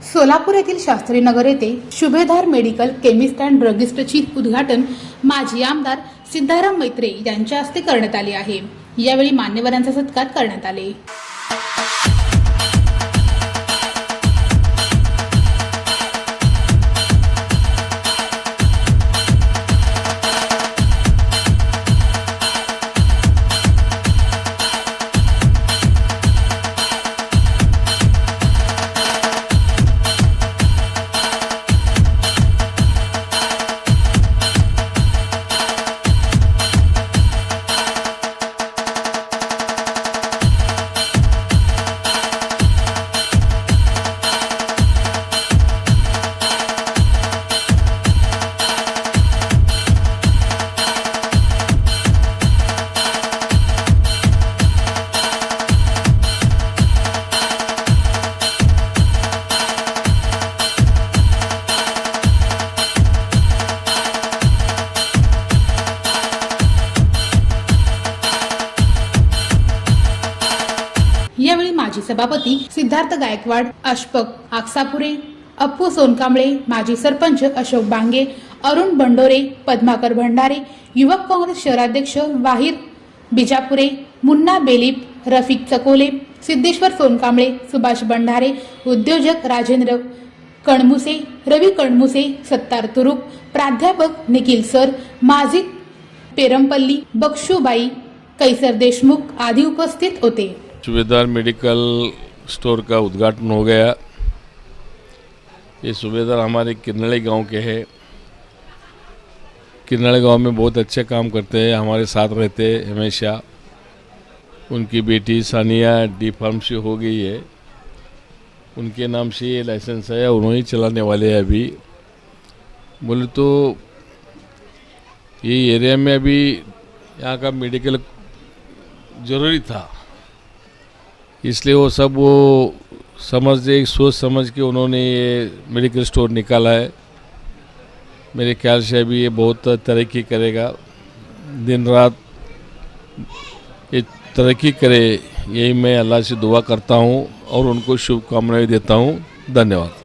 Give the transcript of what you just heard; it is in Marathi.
सोलापूर येथील शास्त्रीनगर येथे शुभेधार मेडिकल केमिस्ट अँड ड्रगिस्टची उद्घाटन माजी आमदार सिद्धाराम मैत्रे यांच्या हस्ते करण्यात आले आहे. यावेळी मान्यवरांचा सत्कार करण्यात आले. यावेळी माजी सभापती सिद्धार्थ गायकवाड अशपक आक्सापुरे अप्पू सोनकांबळे माजी सरपंच अशोक बांगे अरुण बंडोरे पद्माकर भंडारे युवक काँग्रेस शहराध्यक्ष वाहिर बिजापुरे मुन्ना बेलीप रफिक चकोले सिद्धेश्वर सोनकांबळे सुभाष भंडारे उद्योजक राजेंद्र कणमुसे रवी कणमुसे सत्तार तुरुप प्राध्यापक निखिल सर माजिद पेरमपल्ली बक्षूबाई कैसर देशमुख आदी उपस्थित होते. सुबेदार मेडिकल स्टोर का उद्घाटन हो गया। ये सुबेदार हमारे किन्नड़े गाँव के हैं। किन्नड़े गाँव में बहुत अच्छे काम करते हैं, हमारे साथ रहते हैं हमेशा। उनकी बेटी सानिया डी फार्मेसी हो गई है। उनके नाम से ये लाइसेंस है और उन्हीं चलाने वाले हैं अभी। बोले तो ये एरिया में अभी यहाँ का मेडिकल ज़रूरी था। इसलिए वो सब वो समझ एक सोच समझ के उन्होंने ये मेडिकल स्टोर निकाला है। मेरे ख्याल से अभी ये बहुत तरक्की करेगा। दिन रात ये तरक्की करे, यही मैं अल्लाह से दुआ करता हूँ और उनको शुभकामनाएँ देता हूँ। धन्यवाद।